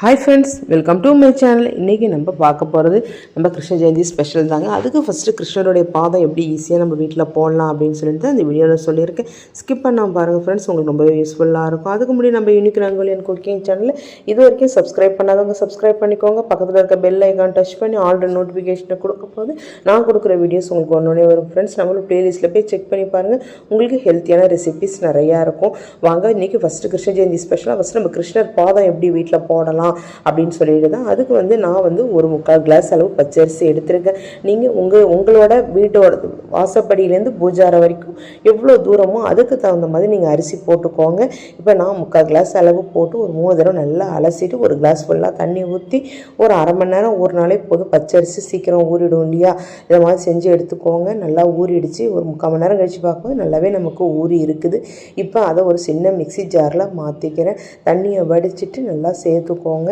Hi friends welcome to my channel இன்றைக்கி நம்ம பார்க்க போகிறது நம்ம கிருஷ்ண ஜெயந்தி ஸ்பெஷல் தாங்க. அதுக்கு ஃபஸ்ட்டு கிருஷ்ணருடைய பாதம் எப்படி ஈஸியாக நம்ம வீட்டில் போடலாம் அப்படின்னு சொல்லிட்டு தான் வீடியோவில் சொல்லியிருக்கேன். ஸ்கிப் பண்ணாமல் பாருங்கள் ஃப்ரெண்ட்ஸ் உங்களுக்கு ரொம்பவே யூஸ்ஃபுல்லாக இருக்கும். அதுக்கு முன்னாடி நம்ம யூனிக் ரங்கோலியன் குக்கிங் சேனலில் இது வரைக்கும் சப்ஸ்கிரைப் பண்ணாதவங்க சப்ஸ்கிரைப் பண்ணிக்கோங்க. பக்கத்தில் இருக்க பெல் ஐக்கான் டச் பண்ணி ஆல்ரெடி நோட்டிஃபிகேஷனை கொடுக்க போது நான் கொடுக்குற வீடியோஸ் உங்களுக்கு ஒன்றே வரும் ஃப்ரெண்ட்ஸ் நம்மளும் ப்ளேலிஸ்ட்டில் போய் செக் பண்ணி பாருங்கள் உங்களுக்கு ஹெல்த்தியான ரெசிபிஸ் நிறையா இருக்கும். வாங்க இன்றைக்கி ஃபஸ்ட்டு கிருஷ்ண ஜெயந்தி ஸ்பெஷலாக ஃபஸ்ட்டு நம்ம கிருஷ்ணர் பாதம் எப்படி வீட்டில் போடலாம் அப்படின்னு சொல்லிட்டு தான் அதுக்கு வந்து நான் வந்து ஒரு முக்கால் கிளாஸ் அளவு பச்சரிசி எடுத்திருக்கேன். நீங்கள் உங்கள் உங்களோட வீட்டோட வாசப்படியிலேருந்து பூஜாரை வரைக்கும் எவ்வளோ தூரமோ அதுக்கு தகுந்த மாதிரி நீங்கள் அரிசி போட்டுக்கோங்க. இப்போ நான் முக்கால் கிளாஸ் அளவு போட்டு ஒரு மூணு தடவை நல்லா அலசிட்டு ஒரு கிளாஸ் ஃபுல்லாக தண்ணி ஊற்றி ஒரு அரை மணி நேரம் ஒரு நாளே போதும் பச்சரிசி சீக்கிரம் ஊறிடும் இல்லையா? இதை மாதிரி செஞ்சு எடுத்துக்கோங்க. நல்லா ஊறிடுச்சு. ஒரு முக்கால் மணி நேரம் கழித்து பார்க்கும்போது நல்லாவே நமக்கு ஊறி இருக்குது. இப்போ அதை ஒரு சின்ன மிக்ஸி ஜாரில் மாற்றிக்கிறேன். தண்ணியை வடிச்சிட்டு நல்லா சேர்த்துக்கோங்க.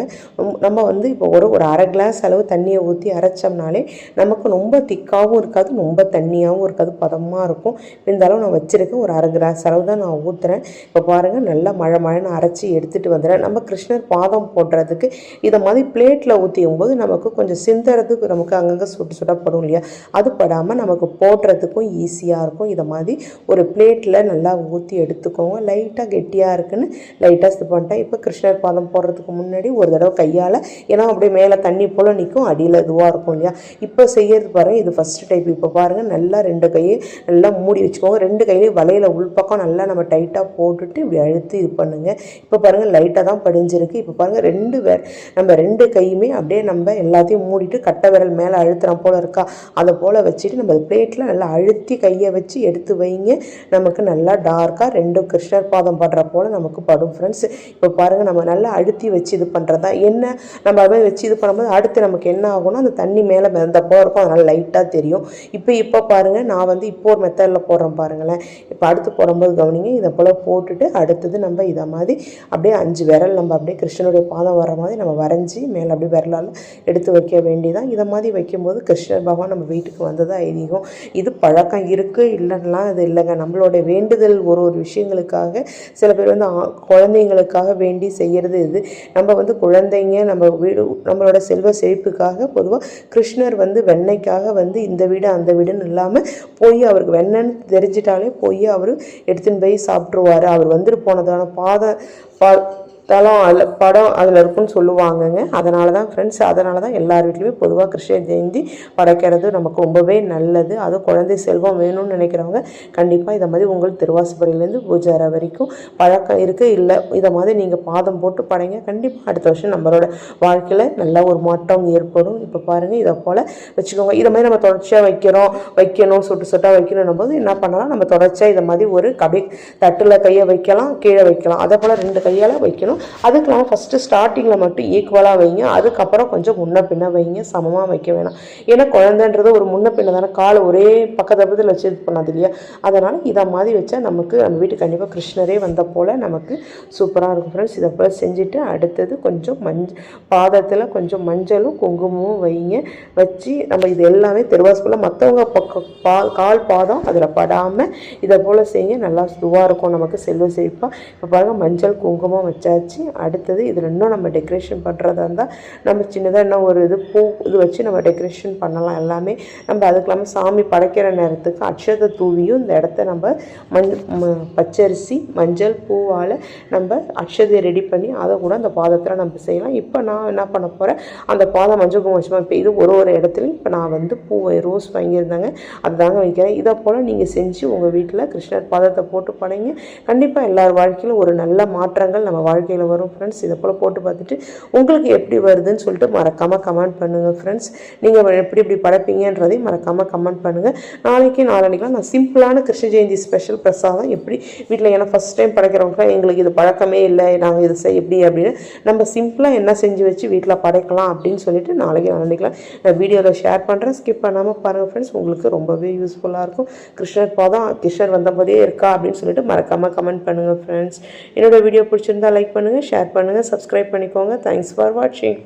நம்ம வந்து இப்போ ஒரு ஒரு அரை கிளாஸ் அளவு தண்ணியை ஊற்றி அரைச்சோம்னாலே நமக்கு ரொம்ப திக்காகவும் இருக்காது. ரொம்ப தண்ணியாகவும் இருக்காது பதமாக இருக்கும். இருந்தாலும் நான் வச்சுருக்கேன் ஒரு அரை கிராஸ் அளவு தான் நான் ஊற்றுறேன் இப்போ பாருங்கள் நல்லா மழை மழைன்னு அரைச்சி எடுத்துகிட்டு வந்துடுறேன். நம்ம கிருஷ்ணர் பாதம் போடுறதுக்கு இதை மாதிரி பிளேட்டில் ஊற்றியும் போது நமக்கு கொஞ்சம் சிந்தறதுக்கு நமக்கு அங்கங்கே சுட்டு சுடப்படும் இல்லையா? அது படாமல் நமக்கு போடுறதுக்கும் ஈஸியாக இருக்கும். இதை மாதிரி ஒரு பிளேட்டில் நல்லா ஊற்றி எடுத்துக்கோங்க. லைட்டாக கெட்டியாக இருக்குன்னு லைட்டாக இது பண்ணிட்டேன் இப்போ கிருஷ்ணர் பாதம் போடுறதுக்கு முன்னாடி ஒரு தடவை கையால் ஏன்னா அப்படியே மேலே தண்ணி போல் நிற்கும் அடியில் இதுவாக இருக்கும் இல்லையா? இப்போ செய்கிறது பாருங்கள் இது ஃபஸ்ட்டு டைப் இப்போ பாருங்கள் நல்லா ரெண்டு கையை நல்லா மூடி வச்சுக்கோங்க. ரெண்டு கையிலையும் வலையில் உள்பக்கம் நல்லா நம்ம டைட்டாக போட்டுட்டு இப்படி அழுத்தி இது பண்ணுங்கள் இப்போ பாருங்கள் லைட்டாக தான் படிஞ்சிருக்கு. இப்போ பாருங்கள் ரெண்டு வே நம்ம ரெண்டு கையுமே அப்படியே நம்ம எல்லாத்தையும் மூடிட்டு கட்டை விரல் மேலே அழுத்துறோம் போல் இருக்கா? அதை போல் வச்சுட்டு நம்ம பிளேட்டில் நல்லா அழுத்தி கையை வச்சு எடுத்து வைங்க. நமக்கு நல்லா டார்க்காக ரெண்டு கிருஷ்ணர் பாதம் படுற போல் நமக்கு படும் ஃப்ரெண்ட்ஸ் இப்போ பாருங்கள் நம்ம நல்லா அழுத்தி வச்சு இது பண்ணுறதா என்ன? நம்ம அதை வச்சு இது பண்ணும்போது அடுத்து நமக்கு என்ன ஆகும்னா அந்த தண்ணி மேலே மிதந்தப்போ இருக்கும். அதனால் லைட்டாக தெரியும். இப்போ இப்போ பாருங்கள் நான் வந்து இப்போ ஒரு மெத்தடில் போடுறேன் பாருங்களேன். இப்போ அடுத்து போடும்போது கவனிங்க இதை போல் போட்டுட்டு அடுத்தது நம்ம இதை மாதிரி அப்படியே அஞ்சு விரல் நம்ம அப்படியே கிருஷ்ணனுடைய பாதம் வர மாதிரி நம்ம வரைஞ்சி மேலே அப்படியே விரலால் எடுத்து வைக்க வேண்டியதான் இதை மாதிரி வைக்கும்போது கிருஷ்ணர் பகவான் நம்ம வீட்டுக்கு வந்தது ஐதீகம். இது பழக்கம் இருக்குது இல்லைன்னா இது இல்லைங்க. நம்மளோட வேண்டுதல் ஒரு ஒரு விஷயங்களுக்காக சில பேர் வந்து ஆ- குழந்தைங்களுக்காக வேண்டி செய்கிறது இது. நம்ம வந்து குழந்தைங்க நம்ம வீடு நம்மளோட செல்வ செழிப்புக்காக பொதுவாக கிருஷ்ணர் வந்து வெண்ணைக்காக வந்து இந்த வீடு அந்த வீடுன்னு இல்லாமல் போய் அவருக்கு வெண்ணன்னு தெரிஞ்சிட்டாலே போய் அவர் எடுத்துன்னு போய் சாப்பிட்ருவார் அவர் வந்துட்டு போனதான பாத பா தளம் அதில் படம் அதில் இருக்குன்னு சொல்லுவாங்கங்க. அதனால தான் ஃப்ரெண்ட்ஸ் அதனால தான் எல்லார் வீட்லேயுமே பொதுவாக கிருஷ்ண ஜெயந்தி படைக்கிறது நமக்கு ரொம்பவே நல்லது. அதுவும் குழந்தை செல்வம் வேணும்னு நினைக்கிறவங்க கண்டிப்பாக இதை மாதிரி உங்கள் திருவாசப்படியிலேருந்து பூஜாரை வரைக்கும் பழக்கம் இருக்குது இல்லை இதை மாதிரி நீங்கள் பாதம் போட்டு படைங்க. கண்டிப்பாக அடுத்த வருஷம் நம்மளோட வாழ்க்கையில் நல்ல ஒரு மாற்றம் ஏற்படும். இப்போ பாருங்கள் இதை போல் வச்சுக்கோங்க. இதை மாதிரி நம்ம தொடர்ச்சியாக வைக்கிறோம் வைக்கணும் சொட்டு சொட்டாக வைக்கணும் போது என்ன பண்ணலாம்? நம்ம தொடர்ச்சியாக இதை மாதிரி ஒரு கபி தட்டில் கையை வைக்கலாம் கீழே வைக்கலாம். அதே போல் ரெண்டு கையால் வைக்கணும். அதுக்கு இல்லாமல் ஃபஸ்ட்டு ஸ்டார்டிங்கில் மட்டும் ஈக்குவலாக வைங்க. அதுக்கப்புறம் கொஞ்சம் முன்ன பின்ன வைங்க. சமமாக வைக்க வேணாம். ஏன்னா குழந்தைன்றது ஒரு முன்ன பின்ன தானே. கால் ஒரே பக்கத்து பக்கத்தில் வச்சு இது பண்ணாது இல்லையா? அதனால் இதை மாதிரி வச்சா நமக்கு நம்ம வீட்டுக்கு கண்டிப்பாக கிருஷ்ணரே வந்த போல் நமக்கு சூப்பராக இருக்கும் ஃப்ரெண்ட்ஸ் இதை போல் செஞ்சுட்டு அடுத்தது கொஞ்சம் மஞ்ச பாதத்தில் கொஞ்சம் மஞ்சளும் குங்குமமும் வைங்க. வச்சு நம்ம இது எல்லாமே திருவாசப்பில் மற்றவங்க பக்கம் பால் கால் பாதம் அதில் படாமல் இதை போல் செய்ய நல்லா இதுவாக இருக்கும் நமக்கு செல்வ செழிப்பாக இப்போ பாருங்கள் மஞ்சள் குங்குமம் வச்சாச்சு. அடுத்தது இதில் இன்னும் நம்ம டெக்கரேஷன் பண்ணுறதா இருந்தால் நம்ம சின்னதாக என்ன ஒரு இது பூ இது வச்சு நம்ம டெக்கரேஷன் பண்ணலாம் எல்லாமே. நம்ம அதுக்கு இல்லாமல் சாமி படைக்கிற நேரத்துக்கு அக்ஷதை தூவியும் இந்த இடத்த நம்ம மண் பச்சரிசி மஞ்சள் பூவால் நம்ம அக்ஷதையை ரெடி பண்ணி அதை கூட அந்த பாதத்தில் நம்ம செய்யலாம். இப்போ நான் என்ன பண்ண போகிறேன் அந்த பாதம் மஞ்சள் குங்குமம் வச்சுமா இப்போ இது ஒரு ஒரு இடத்துலையும் இப்போ நான் வந்து பூ ரோஸ் வாங்கியிருந்தாங்க. அதுதாங்க வைக்கிறேன். இதை போல் நீங்கள் செஞ்சு உங்கள் வீட்டில் கிருஷ்ணர் பாதத்தை போட்டு படைங்க. கண்டிப்பாக எல்லார் வாழ்க்கையிலும் ஒரு நல்ல மாற்றங்கள் நம்ம வாழ்க்கையில் வரும் ஃப்ரெண்ட்ஸ் இதை போல் போட்டு பார்த்துட்டு உங்களுக்கு எப்படி வருதுன்னு சொல்லிட்டு மறக்காமல் கமெண்ட் பண்ணுங்கள் ஃப்ரெண்ட்ஸ் நீங்கள் எப்படி எப்படி படைப்பீங்கன்றதையும் மறக்காமல் கமெண்ட் பண்ணுங்கள் நாளைக்கு நாளானிக்கெலாம் நான் சிம்பிளான கிருஷ்ண ஜெயந்தி ஸ்பெஷல் பிரசாதம் எப்படி வீட்டில் ஏன்னா ஃபஸ்ட் டைம் படைக்கிறவங்க எங்களுக்கு இது பழக்கமே இல்லை. நாங்கள் இது செய்ய எப்படி அப்படின்னு நம்ம சிம்பிளாக என்ன செஞ்சு வச்சு வீட்டில் படைக்கலாம் அப்படின்னு சொல்லிட்டு நாளைக்கு நாளானிக்கலாம் நான் வீடியோவில் ஷேர் பண்ணுறேன் ஸ்கிப் பண்ணாமல் பாருங்கள் ஃப்ரெண்ட்ஸ் உங்களுக்கு ரொம்பவே யூஸ்ஃபுல்லாக இருக்கும். கிருஷ்ணர் பாதம் கிருஷ்ணர் வந்தபோதே இருக்கா அப்படின்னு சொல்லிட்டு மறக்காமல் கமெண்ட் பண்ணுங்கள் ஃப்ரெண்ட்ஸ் என்னோட வீடியோ பிடிச்சிருந்தா லைக் பண்ணுங்கள் ஷேர் பண்ணுங்கள் சப்ஸ்கிரைப் பண்ணிக்கோங்க. தேங்க்ஸ் ஃபார் வாட்சிங்